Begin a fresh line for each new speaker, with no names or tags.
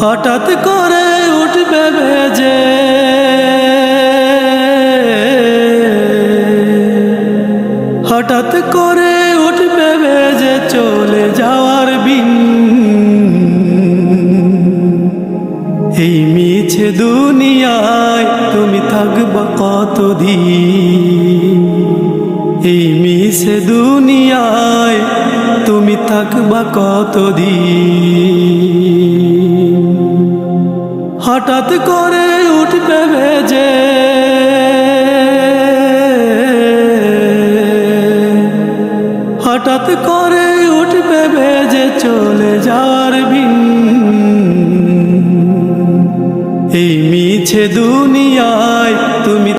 হঠাৎ করে উঠবে ভেজে হঠাৎ করে উঠবে ভেজে চলে যাওয়ার বিন। এই মিছে দুনিয়ায় তুমি থাকবা কতদিন? এই মিছে দুনিয়ায় তুমি থাকবা কতদিন? হঠাৎ করে উঠবে ভেজে হঠাৎ করে উঠবে ভেজে চলে যাওয়ার বিন এই মিছে দুনিয়ায় তুমি